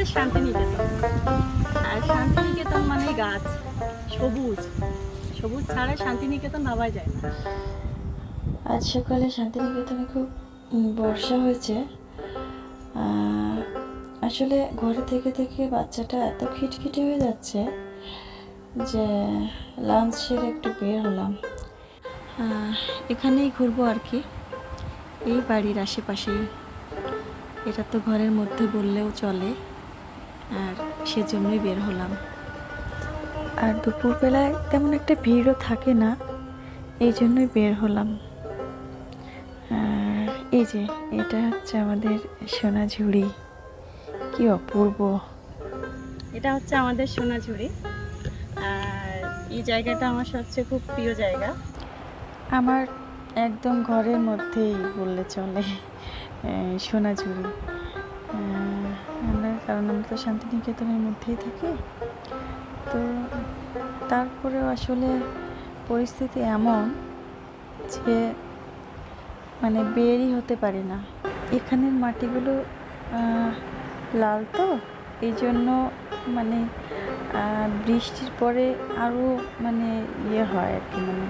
আমাদের শান্তিনিকেতন। আর শান্তিনিকেতন মানে গাছ সবুজ। সবুজ ছাড়া শান্তিনিকেতন ভাবা যায় না। আজ সকালে শান্তিনিকেতনে খুব বর্ষা হয়েছে। আসলে ঘরে থেকে থেকে বাচ্চাটা এত খিটখিটে হয়ে যাচ্ছে যে লাঞ্চ সেরে একটু বের হলাম। এখানেই ঘুরবো আর কি। এই বাড়ির আশেপাশেই। এটা তো ঘরের মধ্যে বললেও চলে। আর সেজন্যই বের হলাম। আর দুপুরবেলায় তেমন একটা ভিড়ও থাকে না এই জন্যই বের হলাম। আর এই যে এটা হচ্ছে আমাদের সোনাঝুড়ি কি অপূর্ব। এটা হচ্ছে আমাদের সোনাঝুরি। আর এই জায়গাটা আমার সবচেয়ে খুব প্রিয় জায়গা। আমার একদম ঘরের মধ্যেই বললে চলে আমরা কারণ আমরা তো শান্তিনিকেতনের মধ্যেই থাকি। তো তারপরেও আসলে পরিস্থিতি এমন যে মানে বেরই হতে পারি না। এখানের মাটিগুলো লাল তো এই জন্য মানে বৃষ্টির পরে আরও মানে ইয়ে হয় আর কি মানে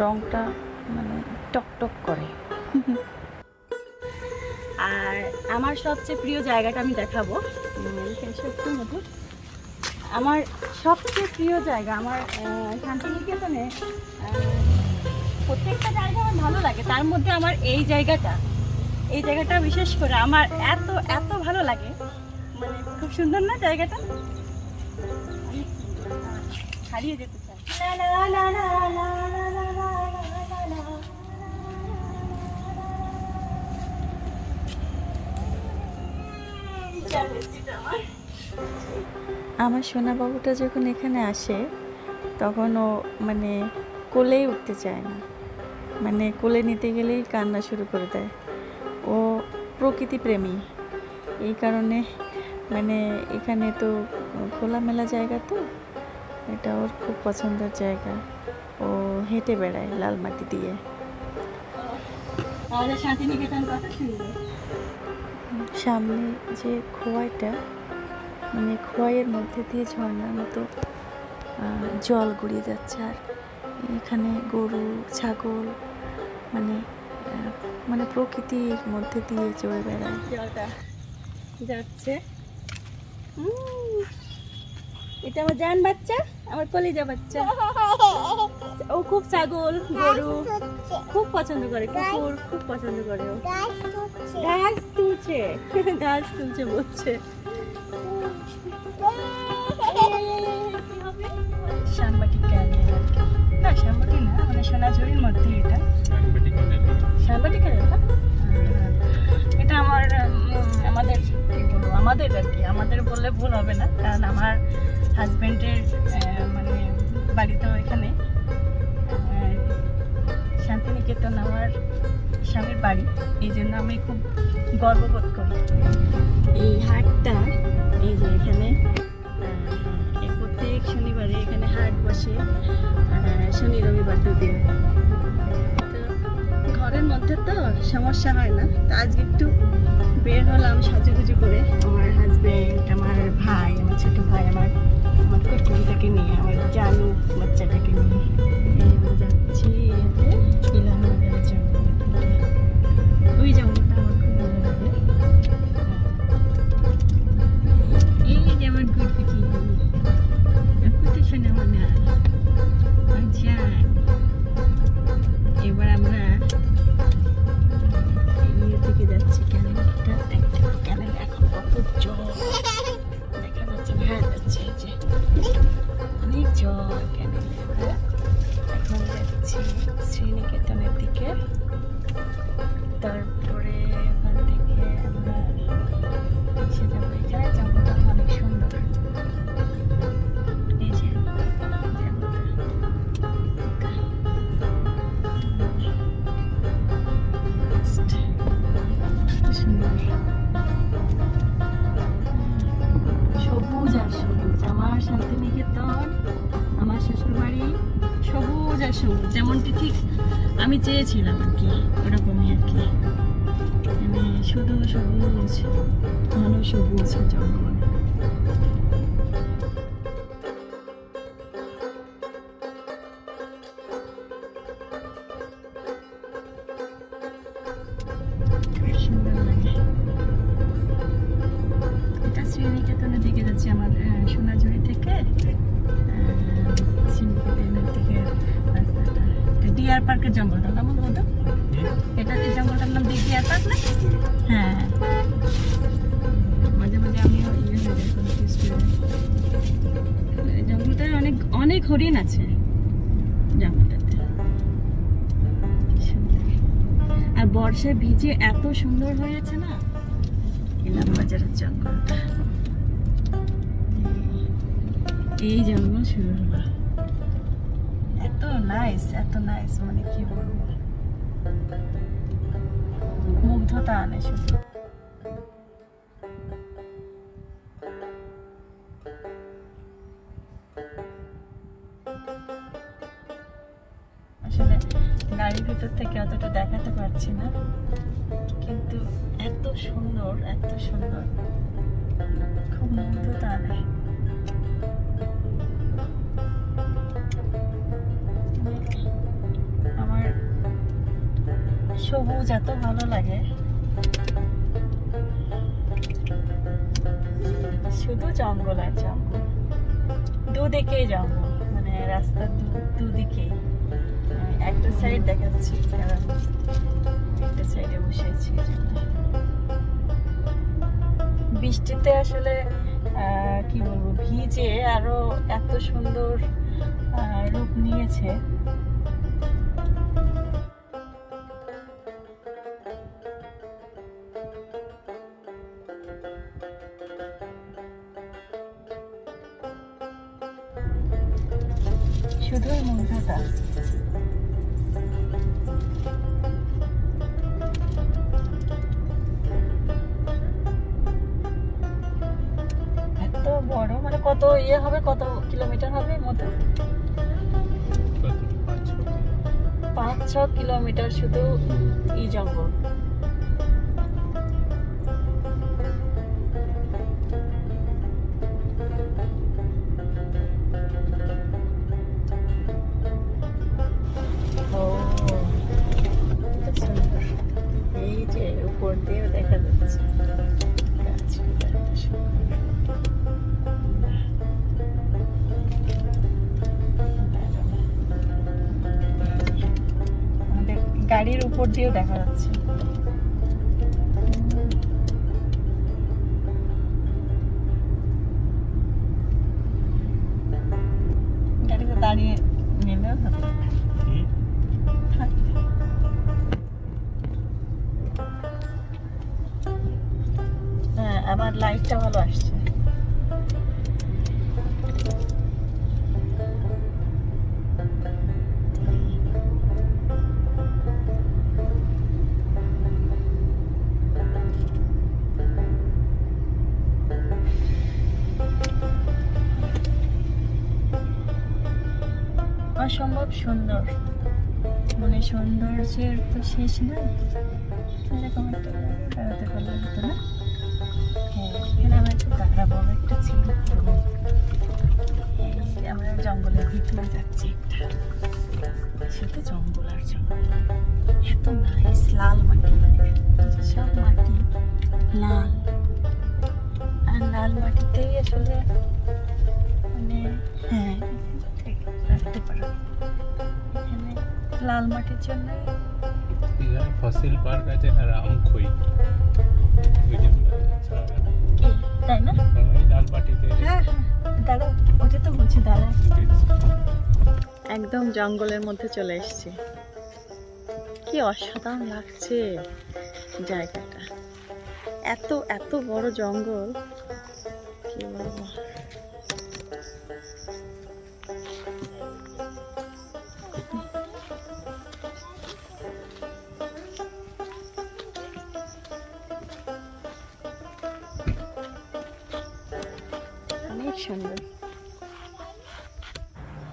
রংটা মানে টকটক করে। আর আমার সবচেয়ে প্রিয় জায়গাটা আমি দেখাবো। আমার সবচেয়ে প্রিয় জায়গা আমার শান্তিনিকেতনে প্রত্যেকটা জায়গা আমার ভালো লাগে তার মধ্যে আমার এই জায়গাটা এই জায়গাটা বিশেষ করে আমার এত এত ভালো লাগে মানে খুব সুন্দর না জায়গাটা হারিয়ে যেতে চাই আমার সোনা বাবুটা যখন এখানে আসে, তখন ও মানে কোলেই উঠতে চায় না। মানে কোলে নিতে গেলেই কান্না শুরু করে দেয়। ও প্রকৃতি প্রেমী এই কারণে মানে এখানে তো খোলামেলা জায়গা তো, এটা ওর খুব পছন্দের জায়গা। ও হেঁটে বেড়ায় লাল মাটি দিয়ে। শান্তিনিকেতন কত সুন্দর সামনে যে খোয়াইটা মানে খোয়াইয়ের মধ্যে দিয়ে ঝর্নার মতো জল গড়িয়ে যাচ্ছে। আর এখানে গরু ছাগল মানে মানে প্রকৃতির মধ্যে দিয়ে চড়ে বেড়ায়। যাচ্ছে। উম, এটা আমার জান বাচ্চা আমার কলিজা বাচ্চা। ও খুব ছাগল গরু খুব পছন্দ করে কুকুর খুব পছন্দ করে ও। ঘাস তুলছে ঘাস তুলছে বলছে। না মানে সোনাঝুরির মধ্যে এটা। না এটা? আমার আমাদের কি বলব আমাদের আর কি আমাদের বললে ভুল হবে না কারণ আমার হাজবেন্ডের মানে বাড়িতেও এখানে শান্তিনিকেতন আমার স্বামীর বাড়ি। এই জন্য আমি খুব গর্ববোধ করি। এই হাটটা, এই যে এখানে প্রত্যেক শনিবারে এখানে হাট বসে শনি রবিবার দুদিন। ঘরের মধ্যে তো সমস্যা হয় না। তো আজকে একটু বের হলাম সাজুগুজু করে। আমার হাজব্যান্ড আমার ভাই, আমার ছোটো ভাই, আমার আমার কুকুরটাকে নিয়ে বাচ্চাটাকে নিয়ে। যাচ্ছি ওই জঙ্গলটা আমার খুব ভালো লাগে। মনে সবুজ যেমনটি ঠিক আমি চেয়েছিলাম আর কি, ওরকমই আর কি। মানে শুধু সবুজ ঘন সবুজ জঙ্গল। শ্রীনিকেতনের দিকে যাচ্ছে, আমার সোনাঝুরি থেকে। পার্কের জঙ্গলটা নাম বলো তো এটা এই জঙ্গলটার নাম দিয়ে ডিয়ার পার্ক না? হ্যাঁ। মাঝে মাঝে আমিও ইয়ে জঙ্গলটায় অনেক অনেক হরিণ আছে জঙ্গলটাতে। আর বর্ষায় ভিজে এত সুন্দর হয়েছে না? ইলাম বাজারের জঙ্গলটা। এই- এই জঙ্গল শুরু হলো। এত নাইস এত নাইস মানে কি বলব মুগ্ধতা আনে শুধু আসলে গাড়ির ভিতর থেকে অতটা দেখাতে পারছি না, কিন্তু এত সুন্দর এত সুন্দর। খুব মুগ্ধতা আনে সবুজ, এত ভালো লাগে। শুধু জঙ্গল আর জঙ্গল। দুদিকেই জঙ্গল মানে রাস্তার দুদিকেই। একটা সাইড দেখাচ্ছি একটা সাইডে বসে আছি বৃষ্টিতে আসলে কি বলব, ভিজে আরও এত সুন্দর রূপ নিয়েছে। বড় মানে কত ইয়ে হবে কত কিলোমিটার হবে মতো পাঁচ ছ কিলোমিটার শুধু এই জঙ্গল। উপর দিয়েও দেখা যাচ্ছে। গাড়িতে দাঁড়িয়ে নিলেও হ্যাঁ আমার লাইটটা ভালো আসছে। অসম্ভব সুন্দর। মানে সৌন্দর্যের তো শেষ বেড়াতে হতো না? হ্যাঁ আমার একটা দাঁড়াবো একটা ছিল। আমরা জঙ্গলের ভিতরে যাচ্ছি একটা। সেটা জঙ্গল আর জঙ্গল। এত নাইস লাল মাটি। সব মাটি লাল। আর লাল মাটিতেই আসলে লাল মাটির জন্য। এখানে ফসিল পার্ক আছে আর আমখই তাই না? লাল মাটিতে হ্যাঁ হ্যাঁ। ওটা তো বলছি একদম জঙ্গলের মধ্যে চলে এসেছি। কি অসাধারণ লাগছে জায়গাটা। এত এত বড় জঙ্গল। কি বলব?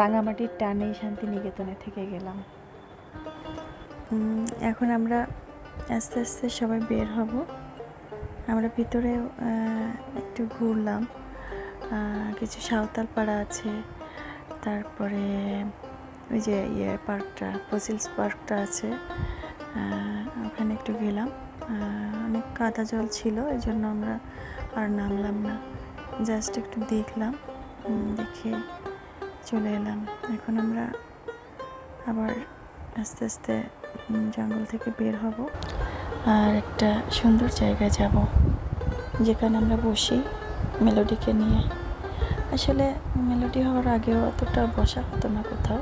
রাঙামাটির টানেই শান্তিনিকেতনে থেকে গেলাম। এখন আমরা আস্তে আস্তে সবাই বের হব। আমরা ভিতরে একটু ঘুরলাম। কিছু সাঁওতাল পাড়া আছে। তারপরে ওই যে ইয়ে পার্কটা, ফসিলস পার্কটা আছে। ওখানে একটু গেলাম। অনেক কাদা জল ছিল এই জন্য আমরা আর নামলাম না। জাস্ট একটু দেখলাম। দেখে চলে এলাম। এখন আমরা আবার আস্তে আস্তে জঙ্গল থেকে বের হব আর একটা সুন্দর জায়গায় যাব, যেখানে আমরা বসি মেলোডিকে নিয়ে। আসলে মেলোডি হওয়ার আগেও অতটা বসা হতো না কোথাও,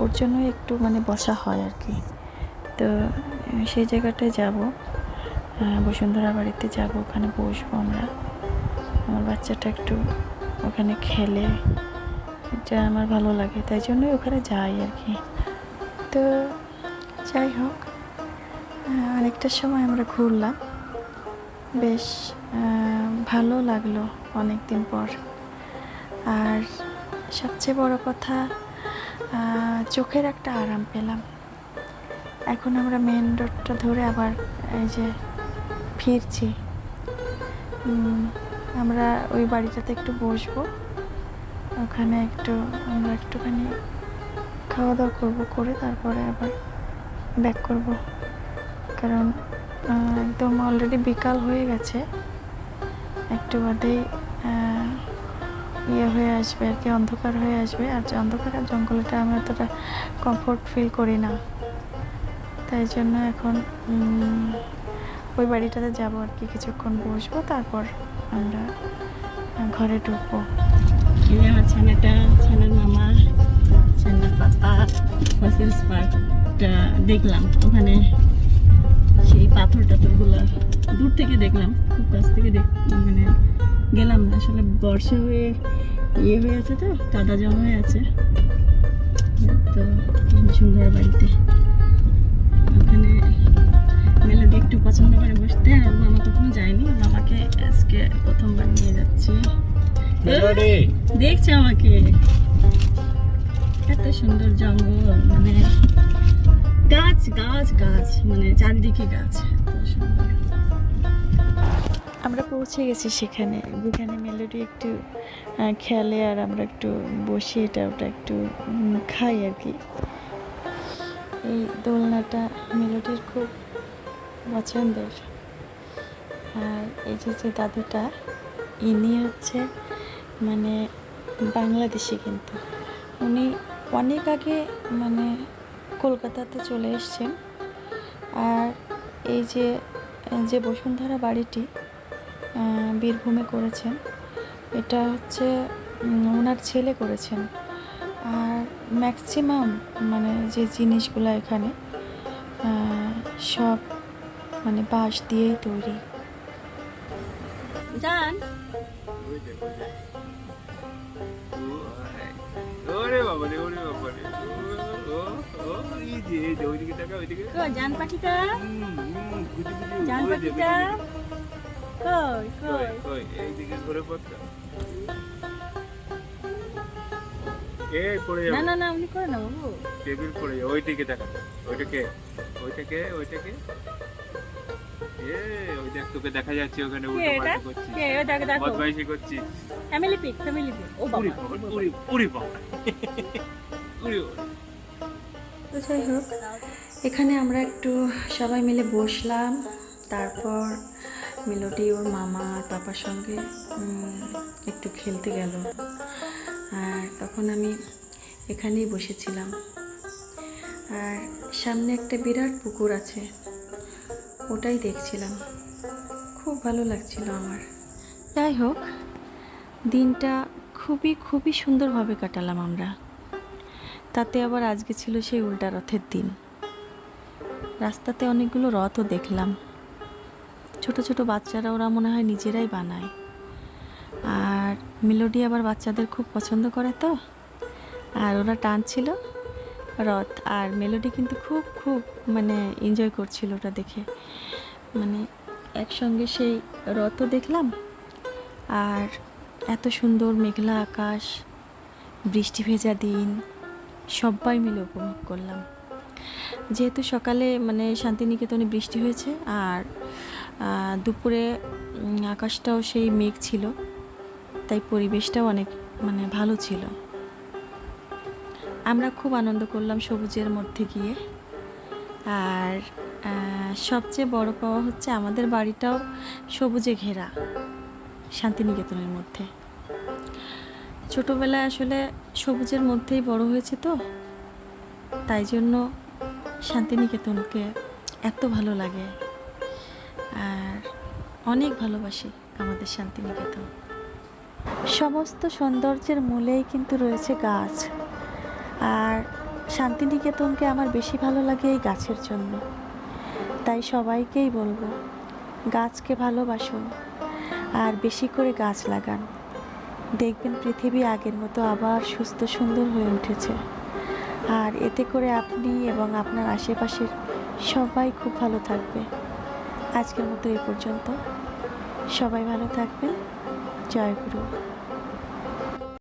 ওর জন্যই একটু মানে বসা হয় আর কি। তো সেই জায়গাটায় যাব বসুন্ধরা বাড়িতে যাব, ওখানে বসবো আমরা। আমার বাচ্চাটা একটু ওখানে খেলে এটা আমার ভালো লাগে, তাই জন্যই ওখানে যাই আর কি। তো যাই হোক অনেকটা সময় আমরা ঘুরলাম। বেশ ভালো লাগল অনেক দিন পর। আর সবচেয়ে বড় কথা চোখের একটা আরাম পেলাম। এখন আমরা মেন রোডটা ধরে আবার এই যে ফিরছি। আমরা ওই বাড়িটাতে একটু বসবো। ওখানে একটু আমরা একটুখানি খাওয়া দাওয়া করব, করে তারপরে আবার ব্যাক করব। কারণ একদম অলরেডি বিকাল হয়ে গেছে। একটু বাদেই ইয়ে হয়ে আসবে আর কি, অন্ধকার হয়ে আসবে। আর যে অন্ধকার আর জঙ্গলটা আমি অতটা কমফোর্ট ফিল করি না। তাই জন্য এখন ওই বাড়িটাতে যাব আর কি, কিছুক্ষণ বসবো, তারপর আমরা ঘরে ঢুকবো। এই আমার ছানাটা ছানার মামা ছানার পাপা ফসিলস পার্কটা দেখলাম ওখানে সেই পাথর টাথরগুলো দূর থেকে দেখলাম, খুব কাছ থেকে দেখ মানে গেলাম না। আসলে বর্ষা হয়ে ইয়ে হয়ে আছে তো, কাদা জমা হয়ে আছে। তো বসুন্ধরা বাড়িতে। ওখানে মেলোডি একটু পছন্দ করে বসতে আর মামা কখনো যায়নি। মামাকে আজকে প্রথমবার নিয়ে যাচ্ছি। দেখছে আমাকে। এত সুন্দর জঙ্গল মানে গাছ গাছ গাছ মানে চারিদিকে গাছ এত সুন্দর। আমরা পৌঁছে গেছি সেখানে। যেখানে মেলোডি একটু খেলে আর আমরা একটু বসি এটা ওটা একটু খাই আর কি। এই দোলনাটা মেলোডির খুব পছন্দের। আর এই যে যে দাদুটা ইনি হচ্ছে মানে বাংলাদেশি কিন্তু। উনি অনেক আগে মানে কলকাতাতে চলে এসছেন। আর এই যে যে বসুন্ধরা বাড়িটি বীরভূমে করেছেন, এটা হচ্ছে ওনার ছেলে করেছেন। আর ম্যাক্সিমাম মানে যে জিনিসগুলো এখানে সব মানে বাঁশ দিয়েই তৈরি। জান? ওরে বাবা রে ওরে বাবা রে। ও ও এই যে এই যে ওইদিকে টাকা ওইদিকে। কো জান পাখিটা? হুম, হুম, গুজি গুজি, জান ওই যে, পাখিটা? কই কই, কই? কই, এইদিকে ঘুরে পড়তো। এই পড়ে না যাবে। না না উনি করে না বাবু। টেবিল পড়ে যাবে ওইদিকে টাকা ওইটাকে ওইটাকে ওইটাকে ওই দেখ তোকে দেখা যাচ্ছে ওখানে উল্টো পাল্টা করছিস কে? ও দেখো দেখো। বদমাইশি করছিস ফ্যামিলি পিক ফ্যামিলি পিক। ও বাবা। বাবা, উড়ি উড়ি বাবা উড়ি তো যাই হোক এখানে আমরা একটু সবাই মিলে বসলাম। তারপর মেলোডি ওর মামা আর পাপার সঙ্গে একটু খেলতে গেল। আর তখন আমি এখানেই বসেছিলাম। আর সামনে একটা বিরাট পুকুর আছে। ওটাই দেখছিলাম। খুব ভালো লাগছিল আমার। যাই হোক, দিনটা খুবই খুবই সুন্দরভাবে কাটালাম আমরা। তাতে আবার আজকে ছিল সেই উল্টা রথের দিন। রাস্তাতে অনেকগুলো রথও দেখলাম। ছোট ছোট বাচ্চারা ওরা মনে হয় নিজেরাই বানায়। আর মেলোডি আবার বাচ্চাদের খুব পছন্দ করে তো। আর ওরা টানছিল। রথ আর মেলোডি কিন্তু খুব খুব মানে এনজয় করছিল ওটা দেখে। মানে একসঙ্গে সেই রথও দেখলাম আর এত সুন্দর মেঘলা আকাশ, বৃষ্টি ভেজা দিন সবাই মিলে উপভোগ করলাম। যেহেতু সকালে মানে শান্তিনিকেতনে বৃষ্টি হয়েছে আর দুপুরে আকাশটাও সেই মেঘ ছিল, তাই পরিবেশটাও অনেক মানে ভালো ছিল। আমরা খুব আনন্দ করলাম সবুজের মধ্যে গিয়ে। আর সবচেয়ে বড় পাওয়া হচ্ছে আমাদের বাড়িটাও সবুজে ঘেরা, শান্তিনিকেতনের মধ্যে। ছোটোবেলায় আসলে সবুজের মধ্যেই বড় হয়েছে তো, তাই জন্য শান্তিনিকেতনকে এত ভালো লাগে। আর অনেক ভালোবাসি আমাদের শান্তিনিকেতন। সমস্ত সৌন্দর্যের মূলেই কিন্তু রয়েছে গাছ। আর শান্তিনিকেতনকে আমার বেশি ভালো লাগে এই গাছের জন্য। তাই সবাইকেই বলব, গাছকে ভালোবাসুন আর বেশি করে গাছ লাগান। দেখবেন পৃথিবী আগের মতো আবার সুস্থ সুন্দর হয়ে উঠেছে। আর এতে করে আপনি এবং আপনার আশেপাশের সবাই খুব ভালো থাকবে। আজকের মতো এ পর্যন্ত। সবাই ভালো থাকবেন। জয় গুরু।